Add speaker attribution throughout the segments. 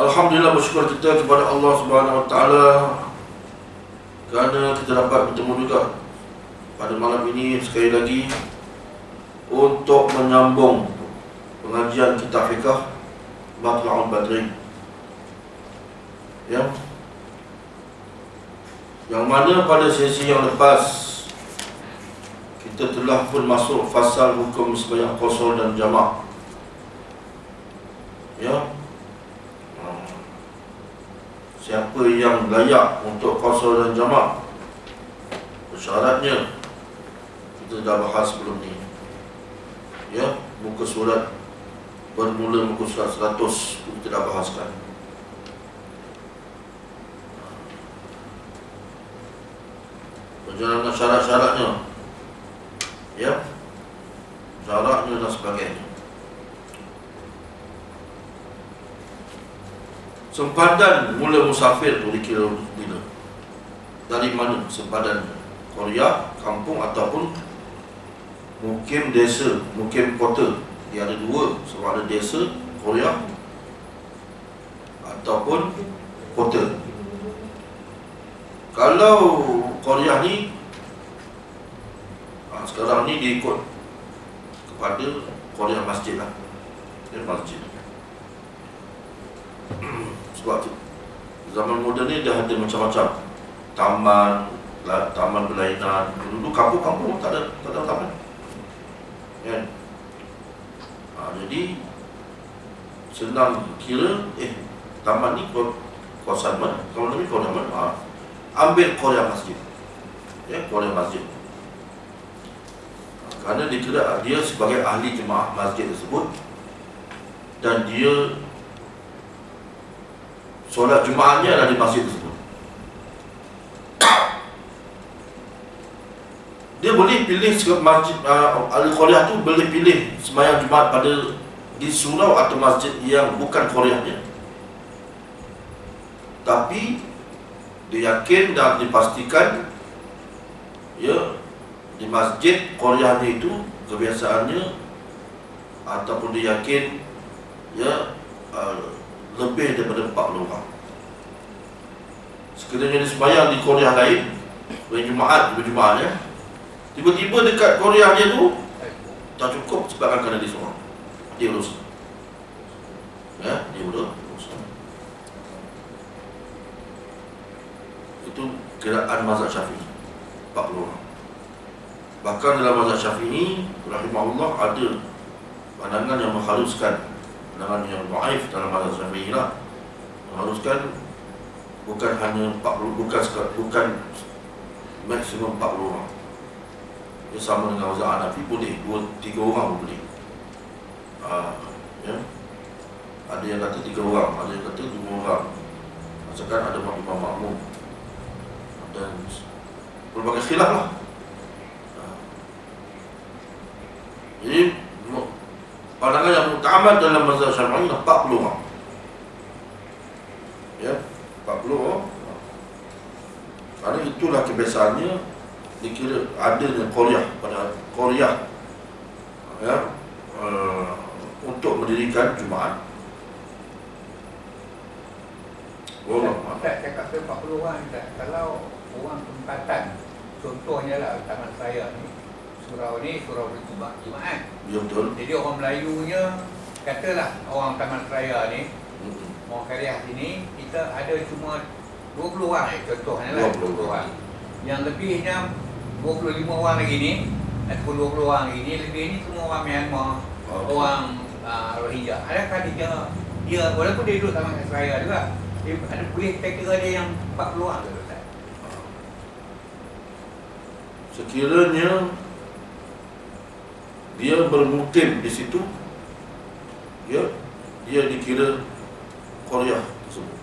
Speaker 1: Alhamdulillah bersyukur kita kepada Allah Subhanahu Wa Taala kerana kita dapat bertemu juga pada malam ini sekali lagi untuk menyambung pengajian kitab fikah Matla'ul Badri. Ya. Yang mana pada sesi yang lepas kita telah pun masuk fasal hukum sembahyang kosor dan jamak. Ya. Siapa yang layak untuk kosor dan jamak? Syaratnya kita dah bahas sebelum ni. Ya, muka surat bermula muka surat 100 kita dah bahaskan. Perjalanan syarat-syaratnya Ya Syaratnya dan sebagainya Sempadan mula musafir tu dikira bila? Dari mana sempadan? Korea, kampung ataupun Mukim desa, mukim kota? Dia ada dua, sama ada desa, Korea Ataupun kota. Kalau Korea ni ha, Sekarang ni dia ikut Kepada Korea masjid lah. Dia masjid Sebab Zaman moden ni dah ada macam-macam. Taman Taman berlainan Dulu kampung-kampung tak ada, tak ada taman. Kan? Ha, Jadi Senang kira Eh Taman ni kawasan mana? Kawasan ni kawasan mana? Ha, Ambil Korea masjid. Ya, Korea masjid. Kerana dia kira dia sebagai ahli jemaah masjid tersebut dan dia solat jemaahnya adalah di masjid tersebut. Dia boleh pilih masjid uh, ahli Korea tu boleh pilih sembahyang Jumaat pada di surau atau masjid yang bukan Koreanya tapi dia yakin dan dipastikan ya di masjid Korea itu kebiasaannya ataupun dia yakin ya uh, lebih daripada 40 orang. Sekiranya dia sembahyang di Korea lain Hari Jumaat, di Jumaat ya Tiba-tiba dekat Korea dia tu Tak cukup sebabkan kerana dia seorang. Dia urus. Ya, dia urus. Itu kiraan mazhab syafi'i 40 orang. Bahkan dalam mazhab syafi'i Rahimahullah ada Pandangan yang mengharuskan Pandangan yang ma'if dalam mazhab syafi'i lah. Mengharuskan Bukan hanya 40 Bukan bukan maksimum 40 orang. Dia sama dengan mazhab Hanafi boleh. 2, 3 orang pun boleh. Uh, ya. Ada yang kata 3 orang Ada yang kata 2 orang. Maksudkan ada imam makmum dan berbagai khilaf lah. Jadi pandangan yang utama dalam mazhab syafi'i 40 orang. Ya 40 orang. Kerana itulah kebiasaannya dikira adanya Korea pada Korea ya uh, untuk mendirikan Jumaat.
Speaker 2: Oh, tak cakap tu 40 orang. Kalau orang tempatan Contohnya lah taman saya ni Surau ni surau berjumaat Jumaat.
Speaker 1: Ya betul.
Speaker 2: Jadi orang Melayunya Katalah orang taman seraya ni
Speaker 1: Mm-mm.
Speaker 2: Orang Kariah sini Kita ada cuma 20 orang. Eh, contohnya lah
Speaker 1: 20
Speaker 2: 20 orang. Yang lebihnya 25 orang lagi ni Ataupun 20 orang lagi ni Lebih ni semua orang Myanmar.
Speaker 1: Okey.
Speaker 2: Orang uh, Rohingya. Adakah dia Dia walaupun dia duduk taman seraya juga dia ada boleh kita kira dia yang 40 orang ke?
Speaker 1: Sekiranya dia bermukim di situ. Ya dia dikira Korea tersebut.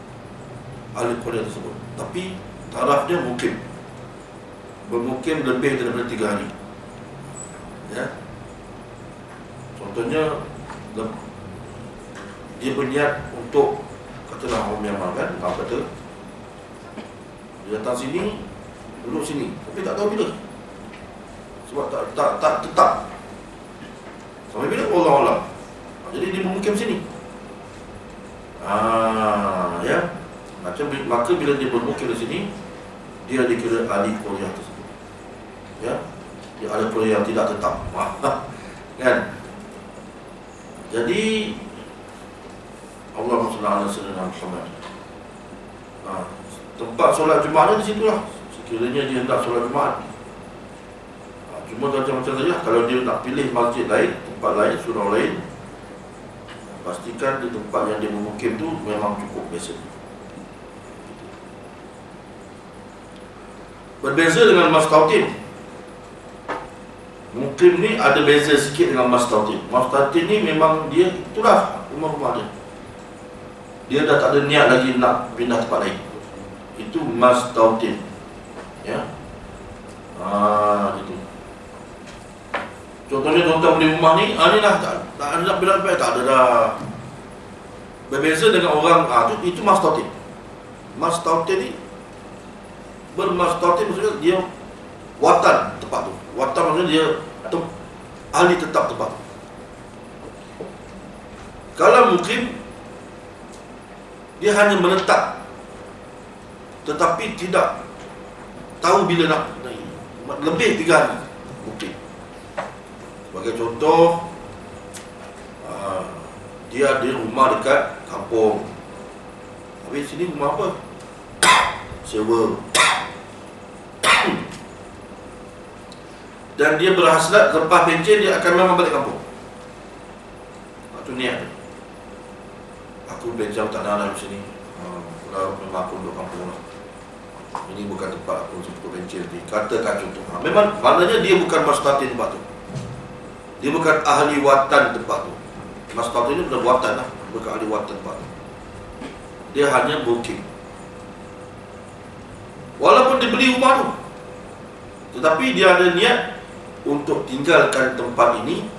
Speaker 1: Ahli Korea tersebut. Tapi tarafnya mukim. Bermukim lebih daripada tiga hari. Ya. Contohnya dia berniat untuk katalah orang Myanmar kan apa kata dia datang sini duduk sini. Tapi tak tahu bila. Sebab tak tak tak tetap sampai bila Allah Allah jadi dia bermukim sini Ah, ya. Macam maka bila dia bermukim di sini, dia dikira ahli kuliah tersebut. Ya. Dia ada kuliah yang tidak tetap. kan? Jadi Allah SWT Muhammad. Ha, tempat solat Jumaat di situlah. Sekiranya dia hendak solat Jumaat. Ha, cuma macam macam saja kalau dia nak pilih masjid lain, tempat lain, surau lain, pastikan di tempat yang dia memukim tu memang cukup biasa. Berbeza dengan Mas Tautin. Mukim ni ada beza sikit dengan Mas Tautin. Mas Tautin ni memang dia itulah rumah-rumah dia. Dia dah tak ada niat lagi nak pindah tempat lain. Itu Mas Tautin. Ya. Ah, itu. Contohnya tuan-tuan beli rumah ni, ah ni lah tak, tak ada nak bilang tak ada dah. Berbeza dengan orang, ah tu itu mas tautin. Mas tautin ni bermas tautin maksudnya dia watan tempat tu. Watan maksudnya dia tem, ahli tetap tempat tu. Kalau mungkin dia hanya menetap tetapi tidak tahu bila nak. Lebih tiga hari mungkin. Sebagai contoh uh, Dia ada rumah dekat kampung. Habis sini rumah apa? Sewa. Dan dia berhasrat lepas pencen dia akan memang balik kampung. Itu niat Aku bencam tak nak di sini. Uh, Memang aku duduk kampung lah. Ini bukan tempat aku untuk pencen ni. Katakan contoh. Memang maknanya dia bukan mastatin tempat tu dia bukan ahli watan tempat tu. Mas Tautu ini bukan watan lah. Bukan ahli watan tempat tu. Dia hanya booking. Walaupun dia beli rumah tu. Tetapi dia ada niat Untuk tinggalkan tempat ini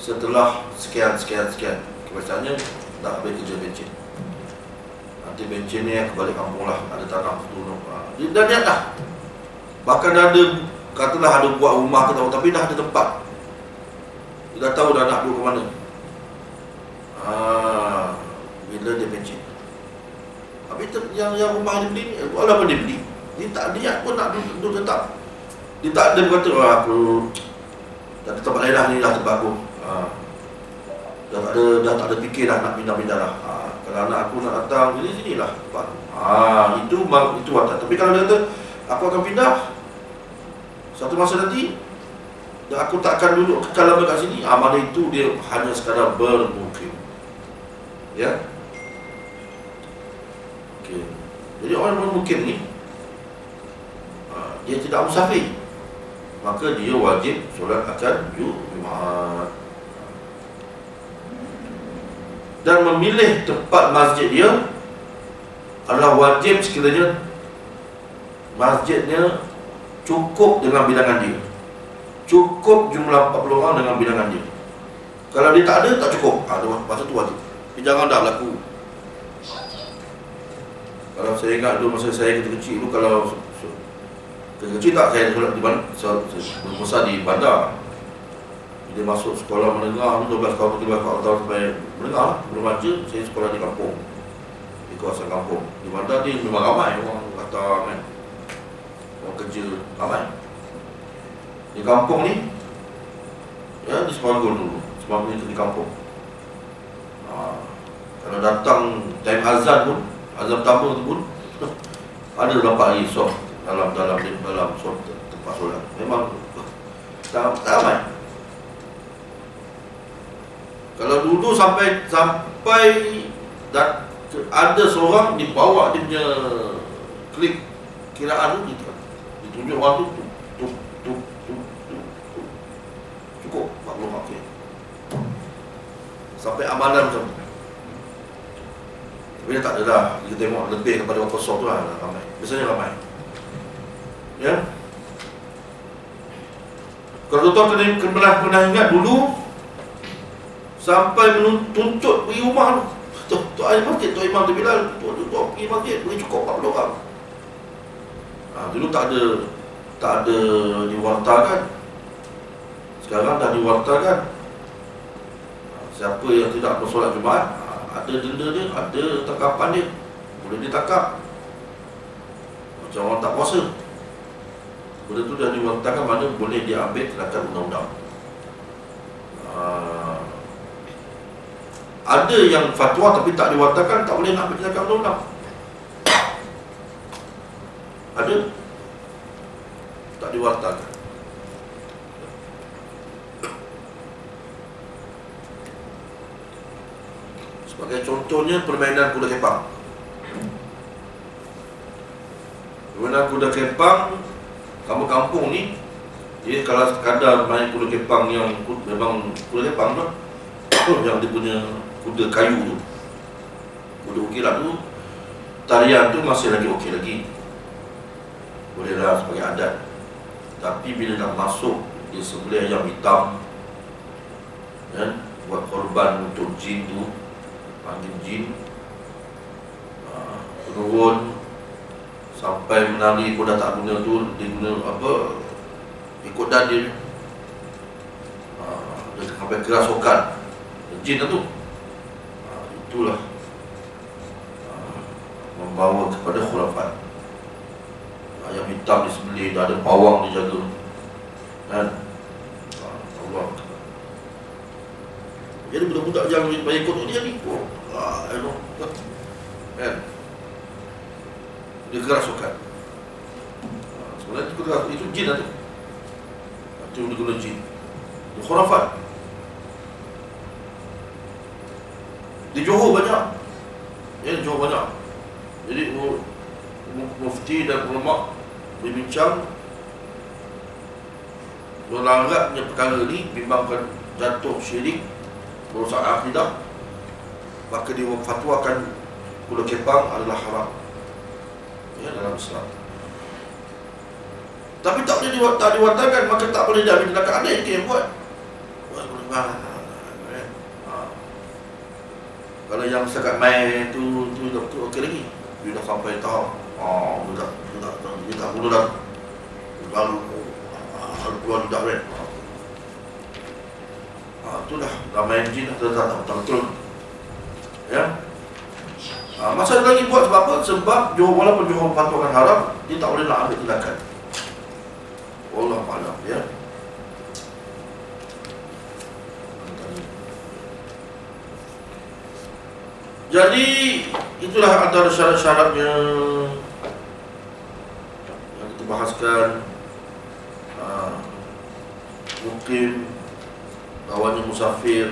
Speaker 1: Setelah sekian-sekian-sekian Misalnya Nak ambil kerja bencin Nanti bencin ni kembali kampung lah. Ada tanah tu Dia dah niat dah. Bahkan ada Katalah ada buat rumah ke tahu Tapi dah ada tempat dia dah tahu dah nak duduk ke mana? Ah, Bila dia pencet Habis yang, yang rumah dia beli ni Walaupun dia beli Dia tak niat pun nak duduk, duduk tetap. Dia tak ada berkata oh, aku Tak ada tempat lain lah ni lah tempat aku. Ah, Dah tak ada dah tak ada fikir dah nak pindah-pindah lah. Ah, Kalau anak aku nak datang Jadi sini lah tempat. Aku ah, Itu itu watak. Tapi kalau dia kata Aku akan pindah Satu masa nanti aku takkan duduk kekal lama kat sini. Amal itu dia hanya sekadar bermukim. Ya? Okay. Jadi orang bermukim ni ha, Dia tidak musafir. Maka dia wajib solat akan Jumaat. Dan memilih tempat masjid dia Adalah wajib sekiranya Masjidnya Cukup dengan bilangan dia cukup jumlah 40 orang dengan bilangan dia. Kalau dia tak ada, tak cukup. Ha, masa tu wajib. Dia jangan dah berlaku. Kalau saya ingat dulu masa saya kecil-kecil dulu, kalau kecil-kecil tak saya sekolah di bandar, berbesar di bandar. Bila masuk sekolah menengah, 12 tahun, 13 tahun sampai menengah, remaja, saya sekolah di kampung. Di kawasan kampung. Di bandar ni memang ramai orang kata kan. Orang kerja ramai di kampung ni ya di Semanggur dulu. Semanggur itu di kampung. Ha, kalau datang time azan pun azan pertama tu pun ada dapat lagi soft dalam dalam dalam soft tempat solat. Memang tak ramai. Kalau dulu sampai sampai dan ada seorang dibawa dia punya klik kiraan tu ditunjuk orang tu cukup 40 makin sampai amalan macam tu. Tapi dia tak ada dah kita tengok lebih kepada orang kosong tu lah ramai. Biasanya ramai. Ya? Kalau tuan-tuan kena, pernah, pernah ingat dulu sampai menuntut pergi rumah tu. Tu ayah masjid, tu imam tu bilal tu tu pergi masjid, pergi cukup 40 orang. Ha, dulu tak ada tak ada diwartakan sekarang dah diwartakan Siapa yang tidak bersolat Jumaat ada denda dia, ada tangkapan dia. Boleh ditangkap. Macam orang tak puasa. Benda tu dah diwantarkan mana boleh diambil tindakan undang-undang. Uh, ada yang fatwa tapi tak diwantarkan tak boleh nak ambil tindakan undang-undang. Ada tak diwartakan. Sebagai contohnya permainan kuda kepang. Permainan kuda kepang kamu kampung ni dia kalau sekadar main kuda kepang yang ku- memang kuda kepang tu yang dia punya kuda kayu tu. Kuda ukiran tu tarian tu masih lagi okey lagi. Boleh lah sebagai adat. Tapi bila nak masuk di sebelah ayam hitam kan buat korban untuk jin tu panggil jin turun sampai menari kuda tak guna tu dia guna apa ikut dan dia. Dia sampai kerasukan jin lah tu. Uh, itulah. Membawa kepada khurafat. Ayam hitam disembelih dah ada pawang dijaga. Uh, Allah jadi budak-budak yang banyak ikut dia ni oh, ah, you know, kan? Dia kerasukan Ah, sebenarnya itu itu jin lah tu. Itu dia guna jin. Dia khurafat. Di Johor banyak. Ya di Johor banyak. Jadi mu- mu- mufti dan ulama berbincang. Berlanggatnya perkara ni bimbangkan jatuh syirik merosak akidah maka dia fatwakan kuda kepang adalah haram. Ya dalam Islam. Tapi tak boleh diwat, tak diwatakan maka tak boleh diambil tindakan. Ada yang buat. Buat? Ha. kalau yang sekat main tu tu tu, tu okey lagi. Dia dah sampai tahap. Oh dia dah dia dah dah- dia dah dah. Baru ah, baru keluar lidah kan. Ah, tu dah. Main jin dah tak tak betul ya? Ah, masa lagi buat sebab apa? Sebab Johor walaupun Johor patutkan haram dia tak boleh nak ambil tindakan. Allah malam ya? Jadi itulah antara syarat-syaratnya yang kita bahaskan. Ah, mukim lawannya musafir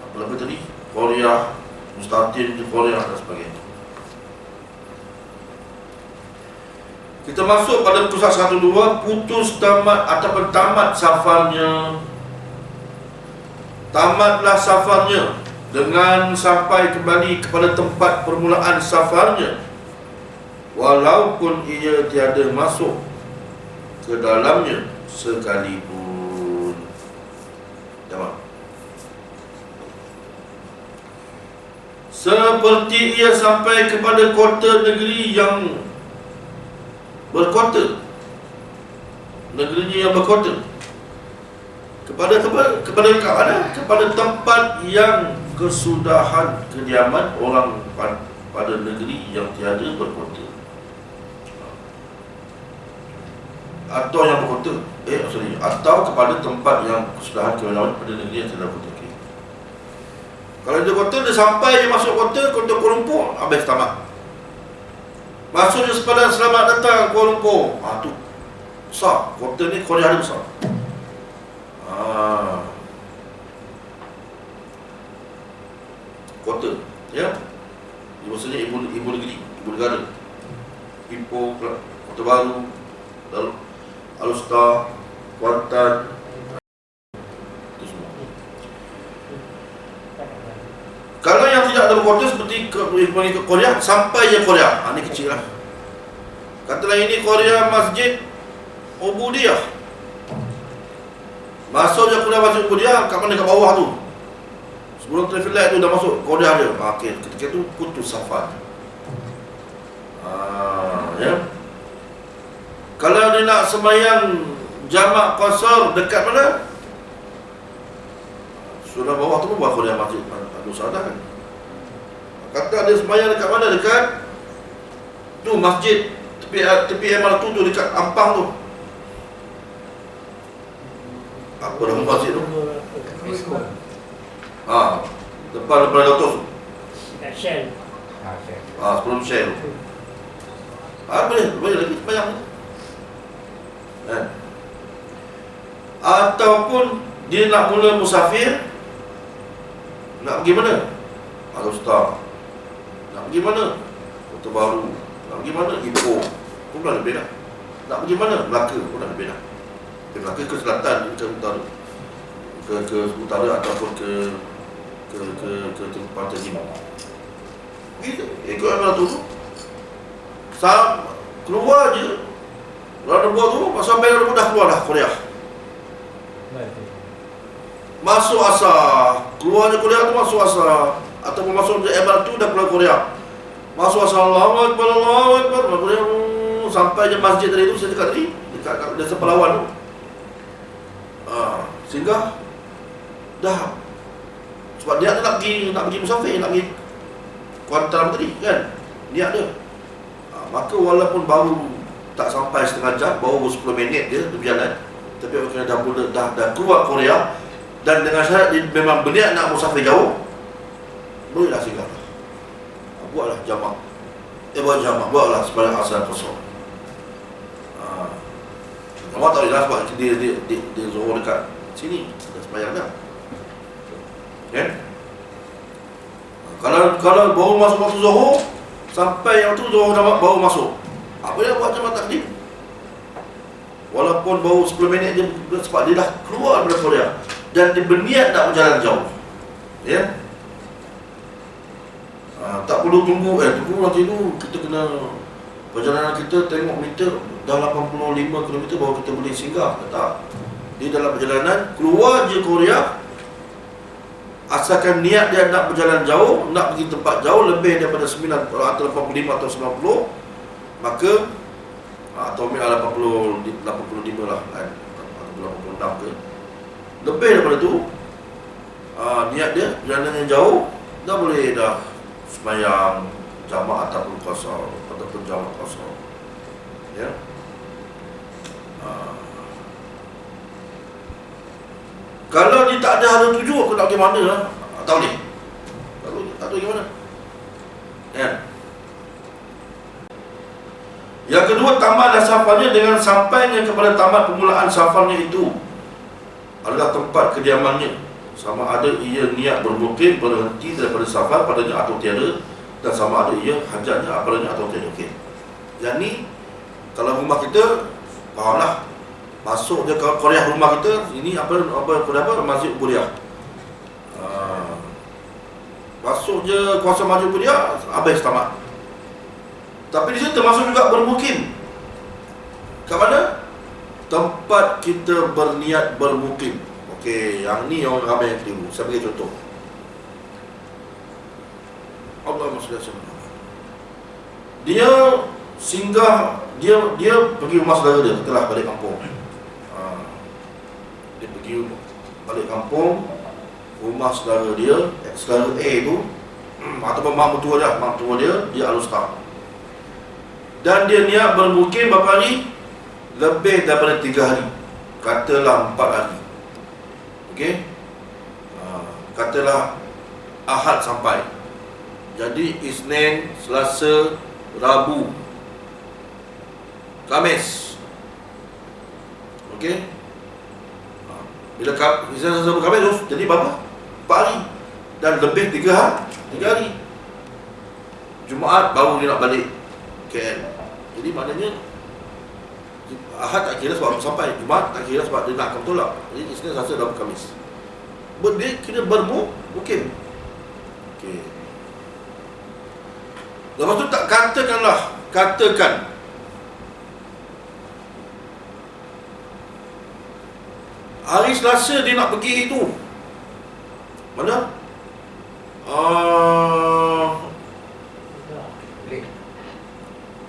Speaker 1: apa lagi tadi? Korea mustatin di Korea dan sebagainya. Kita masuk pada pusat satu dua putus tamat ataupun tamat safarnya tamatlah safarnya dengan sampai kembali kepada tempat permulaan safarnya walaupun ia tiada masuk ke dalamnya sekalipun seperti ia sampai kepada kota negeri yang berkota. Negerinya yang berkota. Kepada kepada kepada kat mana kepada tempat yang kesudahan kediaman orang pa- pada negeri yang tiada berkota. Atau yang berkota. Eh sorry. Atau kepada tempat yang kesudahan kediaman pada negeri yang tiada berkota. Kalau dia kota dia sampai dia masuk kota kota Kuala Lumpur habis tamat. Masuk dia sepadan selamat datang Kuala Lumpur. Ah tu. Besar. Kota ni Korea dia besar. Ah. Kota ya. Ini maksudnya ibu ibu negeri ibu negara. Ipoh Kota Baru Alustar Kuantan itu semua kalau yang tidak ada kota seperti ke, ke Korea sampai je Korea. Ha, ni kecil lah. Katalah ini Korea Masjid Ubudiyah masuk je Korea Masjid Ubudiyah kat mana? Kat bawah tu. Sebelum traffic light tu dah masuk Korea dia ha, okay. Ketika tu putus safar. Ah, ya. Kalau dia nak sembahyang Jamak kosor dekat mana Sudah bawah tu pun buat Korea Masjid Aduh sadah kan Kata dia sembahyang dekat mana? Dekat tu masjid tepi tepi MRT tu dekat Ampang tu. Apa nama masjid tu? Ha, depan depan Datuk tu.
Speaker 3: Shell.
Speaker 2: Ha.
Speaker 1: Ha, sebelum Shell tu. Ha, boleh, boleh lagi sembahyang. Kan? Ataupun dia nak mula musafir nak pergi mana? Al-Ustaz Nak pergi mana? Kota Baru. Nak pergi mana? Ipoh. Pun dah lebih dah Nak pergi mana? Melaka. Pun dah lebih dah Ke Melaka ke selatan ke utara. Ke, ke utara ataupun ke ke ke ke, ke pantai timur Gitu. Ikut yang tu. Sam Keluar je. Lalu buat tu Sampai lalu dah keluar dah Korea Masuk asar. Keluarnya Korea tu masuk asar. Ataupun masuk je MRT dah keluar Korea. Masuk asar Allahu Akbar Allahu Akbar. Korea Sampai je masjid tadi tu Saya cakap tadi Dekat kat desa Pelawan tu. Ha, Sehingga Dah. Sebab dia nak pergi Nak pergi musafir Nak pergi Kuantan tadi kan? Niat dia. Ha, Maka walaupun baru Tak sampai setengah jam Baru 10 minit dia Berjalan Tapi dah, dah, dah, dah keluar Korea dan dengan syarat dia memang berniat nak musafir jauh bolehlah ha, buatlah jamak. Eh buat jamak. Buatlah sebanyak asal kosong. Ha. Awak tahu lah sebab dia, dia, dia, dia zuhur dekat sini. Dah sembahyang dah. Kan? Ha, Kalau kalau baru masuk waktu zuhur Sampai yang tu zuhur dah baru masuk. Apa dia buat jamak takdim? Walaupun baru 10 minit dia Sebab dia dah keluar daripada Korea dan dia berniat nak berjalan jauh. Ya. Ha, tak perlu tunggu eh tunggu nanti dulu kita kena perjalanan kita tengok meter dah 85 km baru kita boleh singgah. Tak. Dia dalam perjalanan keluar je Korea asalkan niat dia nak berjalan jauh, nak pergi tempat jauh lebih daripada 9 atau 85 atau 90 maka atau 80 85 lah kan atau 86 ke lebih daripada tu uh, niat dia perjalanan yang jauh dah boleh dah semayang jamak ataupun kosong ataupun jamak kosong. Ya. Uh, kalau dia tak ada hal tuju aku nak pergi mana lah? Tak boleh. Tak boleh tak tahu gimana. Ya yang kedua tamat dan safarnya dengan sampainya kepada tamat permulaan safarnya itu adalah tempat kediamannya. Sama ada ia niat bermukim berhenti daripada safar padanya atau tiada dan sama ada ia hajatnya apalagi atau tiada. Okey. Yang ni kalau rumah kita fahamlah masuk je ke Korea rumah kita ini apa apa Korea apa? Masjid Korea uh, masuk je kuasa masjid Korea habis tamat. Tapi di situ termasuk juga bermukim. Kat mana tempat kita berniat bermukim. Okey, yang ni orang ramai yang keliru. Saya bagi contoh. Allah SWT Dia singgah dia dia pergi rumah saudara dia setelah balik kampung. Ha, dia pergi balik kampung rumah saudara dia, saudara A tu ataupun mak mertua dia, mak mertua dia dia alustar. Dan dia niat bermukim berapa hari? Lebih daripada tiga hari. Katalah empat hari. Okey? Ha, katalah ahad sampai. Jadi isnin selasa rabu kamis. Okey? Ha, bila isnin selasa rabu kamis jadi berapa? Empat hari. Dan lebih tiga hari tiga hari. Jumaat baru dia nak balik KL jadi maknanya Ahad tak kira sebab sampai Jumat tak kira sebab dia nak akan tolak. Jadi Isnin Selasa dan Khamis Dia kira bermu Mungkin Okey. Lepas tu tak katakanlah Katakan. Hari Selasa dia nak pergi itu. Mana? Uh,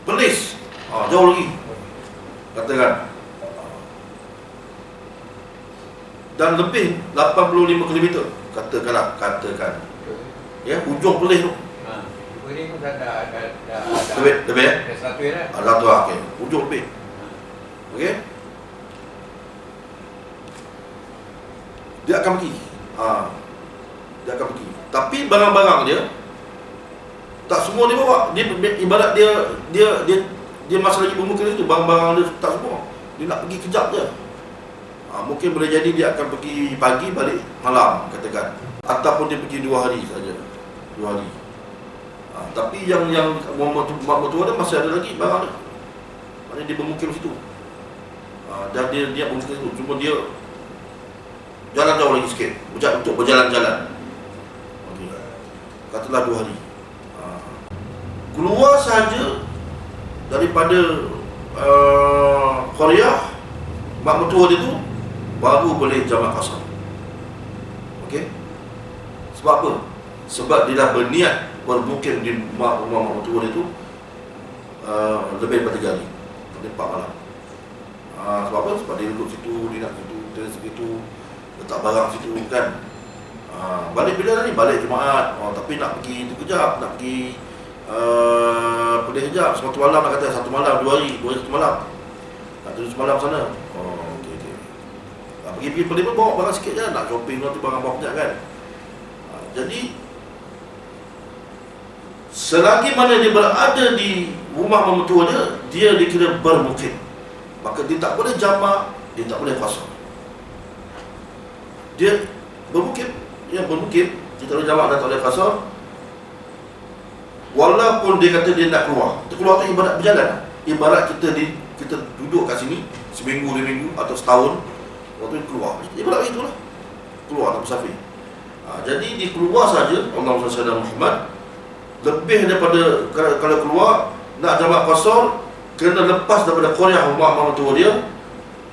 Speaker 1: Perlis. Ah, Jauh lagi katakan dan lebih 85 km katakanlah katakan ya ujung pelih tu
Speaker 2: Ha. dah dah dah dah dah
Speaker 1: Lebih, lebih eh?
Speaker 2: dah satu ya.
Speaker 1: Ada tu okey. Ujung lebih. Okey. Dia akan pergi. Ha. Dia akan pergi. Tapi barang-barang dia tak semua dia bawa. Dia ibarat dia dia dia dia masa lagi bermukim itu barang-barang dia tak semua. Dia nak pergi kejap je. Ha, mungkin boleh jadi dia akan pergi pagi balik malam katakan. Ataupun dia pergi dua hari saja. Dua hari. Ha, tapi yang yang Muhammad Muhammad tua dia masih ada lagi barang dia. Maknanya dia bermukim situ. Ha, dan dia dia bermukim situ. Cuma dia jalan jauh lagi sikit. Untuk berjalan-jalan. Katalah dua hari. Ha. Keluar saja daripada uh, Korea mak mertua dia tu baru boleh jamak kasar. Okey. Sebab apa? Sebab dia dah berniat bermukim di rumah rumah mak mertua dia tu uh, lebih daripada tiga hari. Lebih empat malam. Uh, sebab apa? Sebab dia duduk situ, dia nak situ, dia situ, letak barang situ kan. Uh, balik bila ni? Balik Jumaat. Oh, tapi nak pergi tu kejap, nak pergi uh, Pergi kejap, satu malam nak kata, satu malam, dua hari, dua hari satu malam. Nak tidur semalam sana. Oh, okey okey. Uh, pergi-pergi pergi pun bawa barang sikit je, nak shopping nanti barang bawa banyak kan. Uh, jadi Selagi mana dia berada di rumah mertua dia, dia dikira bermukim. Maka dia tak boleh jamak, dia tak boleh kosong. Dia bermukim, yang bermukim, tak boleh jamak dan tak boleh kosong. Walaupun dia kata dia nak keluar. Dia keluar tu ibarat berjalan. Ibarat kita di kita duduk kat sini seminggu, dua minggu atau setahun, waktu dia keluar. Ibarat itulah. Keluar tak bersafir. Ha, jadi dia keluar saja Allah SWT Muhammad lebih daripada kalau, keluar nak jamak kosor kena lepas daripada Korea rumah mama tua dia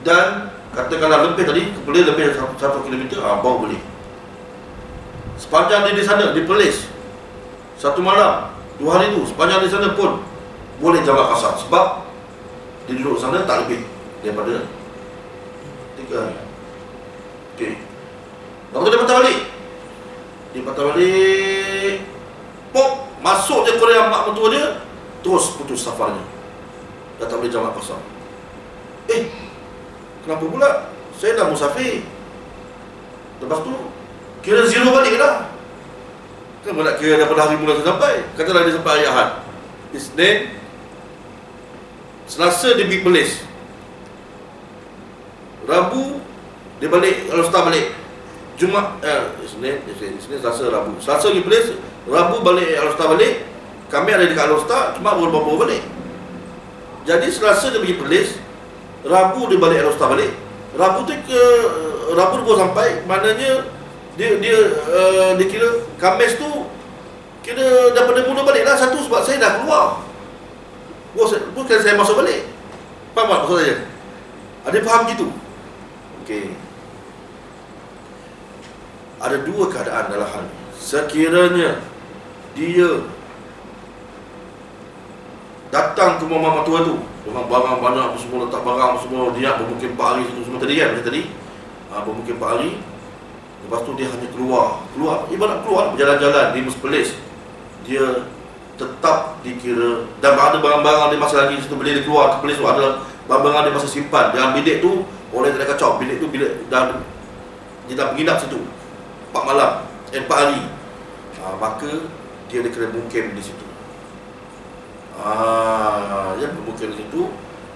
Speaker 1: dan katakanlah lebih tadi boleh lebih dari satu kilometer ah baru boleh sepanjang dia di sana di Perlis satu malam dua hari tu sepanjang di sana pun boleh jamak kasar. Sebab dia duduk sana tak lebih daripada tiga hari. Okey. Lepas dia patah balik. Dia patah balik. Pop Masuk je Korea mak mentua dia Terus putus safarnya Dah tak boleh jamak kosong Eh Kenapa pula? Saya dah musafir. Lepas tu Kira zero balik dah Kan nak kira daripada hari mula sampai Katalah dia sampai hari Ahad. Isnin Selasa dia pergi Perlis. Rabu Dia balik Al-Ustaz balik. Jumat eh, Isnin, Isnin, Isnin, Selasa, Rabu. Selasa pergi Perlis Rabu balik Al-Ustaz balik Kami ada dekat Al-Ustaz Cuma baru-baru balik. Jadi Selasa dia pergi Perlis Rabu dia balik Al-Ustaz balik. Rabu tu ke Rabu dia baru sampai Maknanya Dia dia uh, dia kira Kamis tu Kira daripada mula balik lah Satu sebab saya dah keluar. Bukan saya masuk balik. Faham tak maksud saya? Ada faham gitu? Okey. Ada dua keadaan dalam hal ini. Sekiranya dia datang ke rumah mama tua tu dengan barang banyak semua letak barang semua dia bermukim 4 hari situ semua tadi kan macam tadi. Ha, bermukim 4 hari lepas tu dia hanya keluar. Keluar ibarat keluar berjalan-jalan di Muspelis dia tetap dikira dan ada barang-barang dia masih lagi situ dia keluar ke Perlis tu ada barang-barang dia masih simpan. Dalam bilik tu boleh tak kacau bilik tu bilik dah dia dah menginap situ 4 malam eh, 4 hari. Ha, maka dia ada kena mukim di situ. Ha, ya bermukim di situ.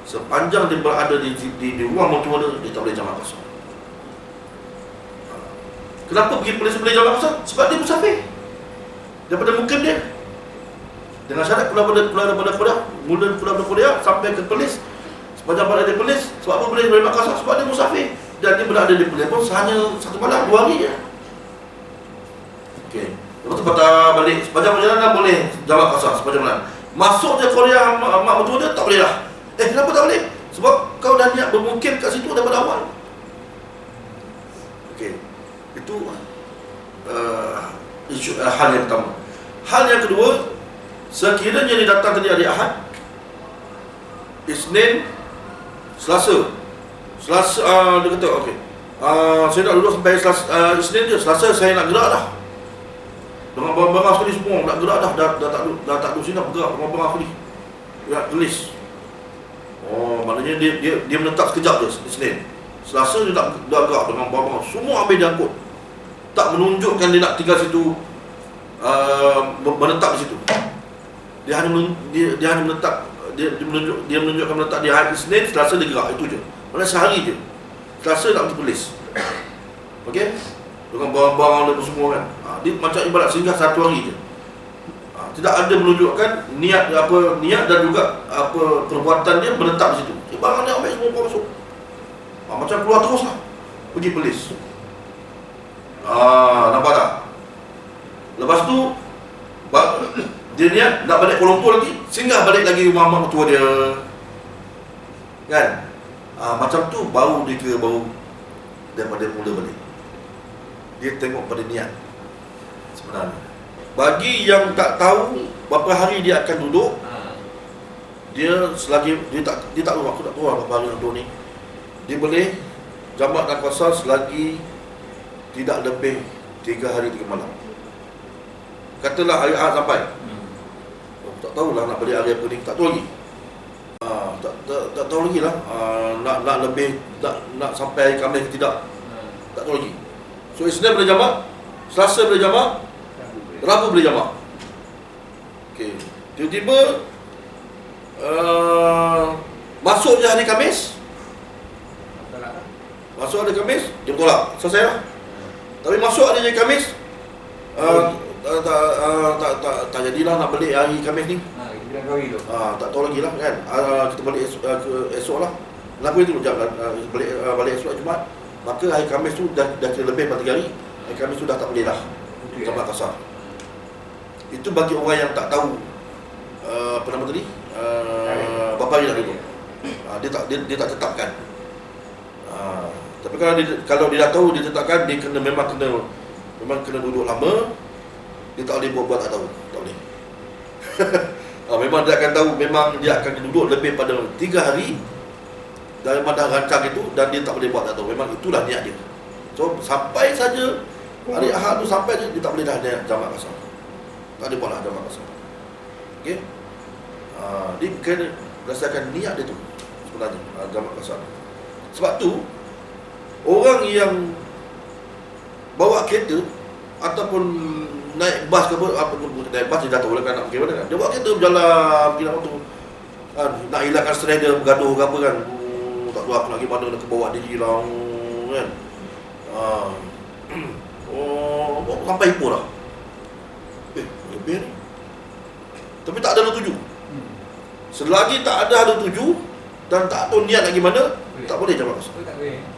Speaker 1: Sepanjang dia berada di, di, di rumah mertua dia dia tak boleh jamak kosong. Ha. kenapa pergi polis boleh jamak kosong? sebab dia musafir daripada mukim dia dengan syarat keluar daripada keluar daripada Korea mula keluar daripada Korea sampai ke polis sepanjang berada di polis sebab apa boleh jamak kosong? sebab dia musafir dan dia berada di polis pun hanya satu malam dua hari je Okey. Lepas tu patah balik sepanjang perjalanan boleh jamak kasar sepanjang perjalanan. Masuk je Korea mak, mak mertua dia tak boleh lah. Eh kenapa tak boleh? Sebab kau dah niat bermukim kat situ daripada awal. Okey. Itu uh, isu, uh, hal yang pertama. Hal yang kedua, sekiranya dia datang tadi hari Ahad, Isnin, Selasa. Selasa uh, dia kata okey. Uh, saya nak duduk sampai Selasa, uh, Isnin je. Selasa saya nak gerak dah. Dengan barang-barang sekali semua nak gerak dah dah, dah tak dah, dah tak duduk sini dah bergerak dengan barang sekali. Gerak gelis. Oh, maknanya dia dia dia menetap sekejap je Isnin. Selasa dia tak dah gerak dengan barang semua habis diangkut. Tak menunjukkan dia nak tinggal situ uh, menetap di situ. Dia hanya men, dia, dia hanya menetap dia, dia menunjuk dia menunjukkan menetap di hari Isnin, Selasa dia gerak itu je. Mana sehari je. Selasa nak pergi polis. Okey? Dengan barang-barang dan semua kan. Ha, dia macam ibarat singgah satu hari je. Ha, tidak ada menunjukkan niat apa niat dan juga apa perbuatan dia menetap di situ. Dia barang dia ambil semua masuk. Ha, macam keluar terus lah. Pergi polis. Ah, nampak tak? Lepas tu dia niat nak balik Kuala Lumpur lagi, singgah balik lagi rumah mak tua dia. Kan? Ah, macam tu baru dia kira baru daripada mula balik. Dia tengok pada niat sebenarnya. Bagi yang tak tahu berapa hari dia akan duduk,
Speaker 2: Ha.
Speaker 1: dia selagi dia tak dia tak tahu aku tak tahu lah hari nak duduk ni. Dia boleh jamak dan kuasa selagi tidak lebih 3 hari 3 malam. Katalah hari Ahad sampai.
Speaker 2: Hmm.
Speaker 1: Oh, tak tahulah nak balik hari apa ni, tak tahu lagi. Ah, tak, tak, tak tahu lagi lah ah, nak, nak lebih nak, nak sampai hari Khamis ke tidak
Speaker 2: Ha.
Speaker 1: tak tahu lagi so Isnin boleh jamak Selasa boleh jamak Rabu boleh jamak Okey. Tiba-tiba uh, Masuk je hari Khamis
Speaker 2: lah.
Speaker 1: Masuk hari Khamis Dia bertolak Selesai lah Tapi masuk hari Khamis uh, tak, tak, uh, tak, tak, tak jadilah nak balik hari Khamis ni
Speaker 2: Ha, kita bilang kau tu.
Speaker 1: Ah, tak tahu lagi lah kan. Ah, kita balik esok, ah, ke esok lah. Lagu itu jap lah. Ah, balik ah, balik esok Jumaat. Maka hari Khamis tu dah dah kira lebih pada 3 hari. Hari Khamis tu dah tak boleh dah.
Speaker 2: Betul,
Speaker 1: Zaman
Speaker 2: ya?
Speaker 1: kasar. Itu bagi orang yang tak tahu uh, apa nama tadi? Uh, bapa dia nak duduk. Ah, dia tak dia, dia tak tetapkan. Ah, tapi kalau dia kalau dia dah tahu dia tetapkan dia kena memang kena memang kena duduk lama. Dia tak boleh buat-buat tak tahu. Tak boleh. Ah, memang dia akan tahu memang dia akan duduk lebih pada 3 hari dah rancang itu dan dia tak boleh buat tak tahu. Memang itulah niat dia. So sampai saja hari Ahad tu sampai je dia tak boleh dah niat jamak kasar. Tak ada buat lah jamak kasar. Okey. Ah, dia kena berdasarkan niat dia tu sebenarnya ah, jamak kasar. Sebab tu orang yang bawa kereta ataupun naik bas ke apa, apa naik bas dia dah tahu lah kan nak pergi mana kan. Dia bawa kereta berjalan pergi nak tu. Kan, nak hilangkan stres dia bergaduh ke apa kan. Oh, tak tahu aku nak pergi mana nak ke bawah dia hilang kan. Ah. oh, sampai Ipoh dah. Eh, lebih ni. Tapi tak ada tuju.
Speaker 2: Hmm.
Speaker 1: Selagi tak ada lu tuju dan tak tahu niat lagi mana, tak boleh jamak
Speaker 2: boleh?
Speaker 1: Tak boleh.